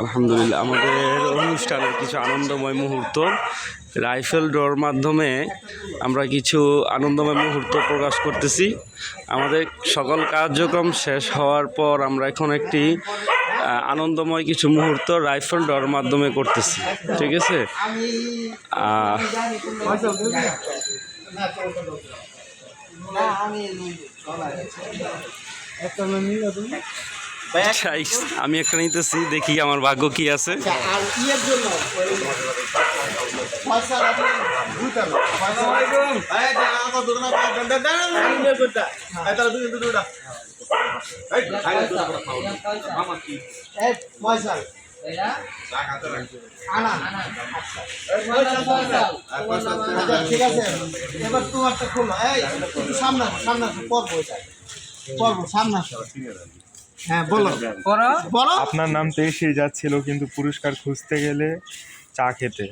আলহামদুলিল্লাহ আমাদের অনুষ্ঠানের কিছু আনন্দময় মুহূর্ত। রাইফেল ড্রর মাধ্যমে আমরা কিছু আনন্দময় মুহূর্ত প্রকাশ করতেছি। আমাদের সকল কার্যক্রম শেষ হওয়ার পর আমরা এখন একটি আনন্দময় কিছু মুহূর্ত রাইফেল ড্রর মাধ্যমে করতেছি। ঠিক আছে? আচ্ছা, আমি একটা নিতেছি দেখি আমার ভাগ্য কি আছে। আচ্ছা আচ্ছা, ঠিক আছে। এবার তোমারটা খোলো। এই একটু সামনে সামনে পরবো সামনে। হ্যাঁ বলো। বলো। আপনার নাম তো এসেই যাচ্ছিল কিন্তু পুরস্কার খুঁজতে গেলে চা খেতে।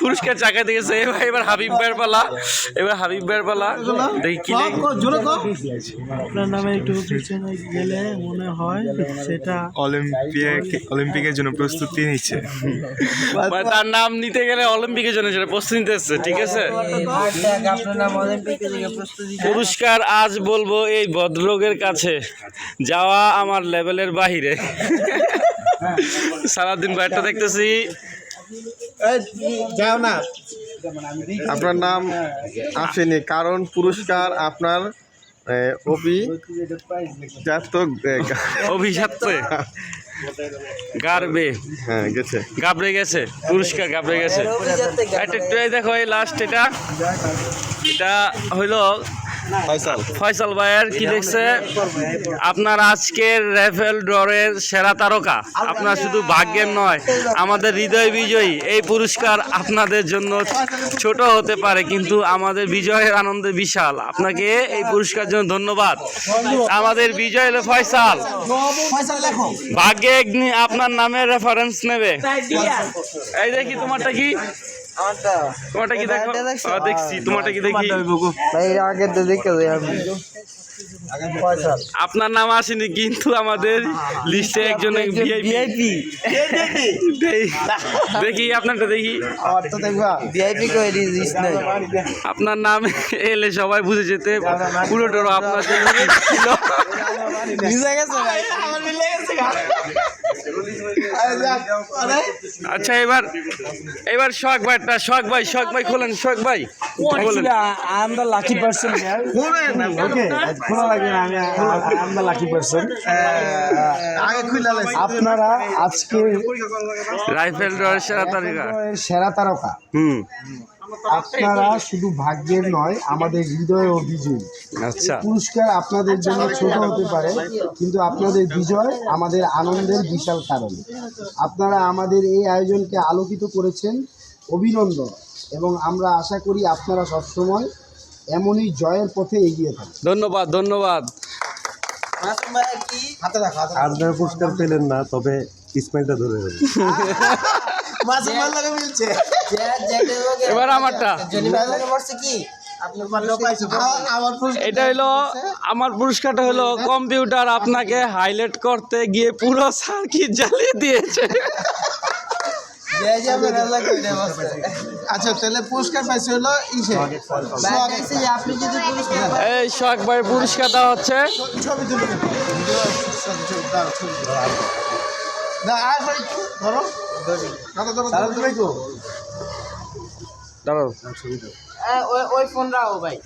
পুরস্কার চাকা দিয়েছে এবার এবার হাবিব ভাইয়ের পালা। এবার হাবিব ভাইয়ের পালা। দেখি কি আপনার নামে একটু পিছনে গেলে মনে হয় সেটা অলিম্পিক অলিম্পিকের জন্য প্রস্তুতি নিচ্ছে। মানে তার নাম নিতে গেলে অলিম্পিকের জন্য সেটা প্রস্তুতি নিতে এসছে, ঠিক আছে? আপনার নাম অলিম্পিকে থেকে প্রস্তুতি পুরস্কার আজ বলব এই ভদ্রলোকের কাছে। যাওয়া আমার লেভেলের বাহিরে। সারাদিন বাইরটা দেখতেছি। এই যাও না। আপনার নাম আসেনি কারণ পুরস্কার আপনার গারবে হ্যাঁ গেছে। গাবড়ে গেছে পুরস্কার গাবড়ে গেছে। এটা একটু দেখো এই লাস্ট এটা। এটা হইল ফয়সাল। ফয়সাল ভাইয়ের কি দেখছে? আপনার আজকের রেফেল ড্রয়ের সেরা তারকা। আপনার শুধু ভাগ্যের নয় আমাদের হৃদয় বিজয়ী। এই পুরস্কার আপনাদের জন্য ছোট হতে পারে কিন্তু আমাদের বিজয়ের আনন্দে বিশাল। আপনাকে এই পুরস্কার জন্য ধন্যবাদ। আমাদের বিজয় হলো ফয়সাল। ভাগ্যে আপনার নামের রেফারেন্স নেবে। এই দেখি তোমারটা কি? তোমারটা কি দেখো? দেখছি? তোমারটা কি দেখি? আগে তো দেখে আমি। আপনার নাম আসেনি কিন্তু আমাদের লিস্টে একজন ভিআইপি দেখি আপনারটা দেখি। আমার তো দেখবা ভিআইপি করে দিস নাই। আপনার নাম এলে সবাই বুঝে যেতে পুরোটা আপনার ছিল গেছে ভাই। আমার মিলে গেছে আচ্ছা এবার এবার শখ ভাইটা শখ ভাই শখ ভাই খোলেন শখ ভাই। লাকি পারসন ওকে খোলা লাগে না আমি আই লাকি পারসন আগে খুলে লাইছি আপনারা আজকে রাইফেল সেরা তালিকা সেরা তারকা। হুম। আপনারা শুধু ভাগ্যের নয় আমাদের হৃদয় ও বিজয়ী। আচ্ছা। পুরস্কার আপনাদের জন্য ছোট হতে পারে কিন্তু আপনাদের বিজয় আমাদের আনন্দের বিশাল কারণ। আপনারা আমাদের এই আয়োজনকে আলোকিত করেছেন অভিনন্দন। এবং আমরা আশা করি আপনারা সবসময় এমনই জয়ের পথে এগিয়ে থাকেন। ধন্যবাদ ধন্যবাদ। হাতে রাখো পুরস্কার পেলেন না তবে ইসমাইলটা ধরে মাল লাগে মিলছে এবার আমারটা আ- আমার পুরস্কার এটা হলো আমার পুরস্কারটা হলো কম্পিউটার আপনাকে হাইলাইট করতে গিয়ে পুরো সার্কিট জ্বালিয়ে দিয়েছে আচ্ছা তাহলে পুরস্কার পাইছে হলো ইসে আপনি যদি পুরস্কার এই শখ ভাই পুরস্কার দেওয়া হচ্ছে ছবি না একটু ধরো। তুমি দাঁড়াও। ওই ফোন রাখো ভাই।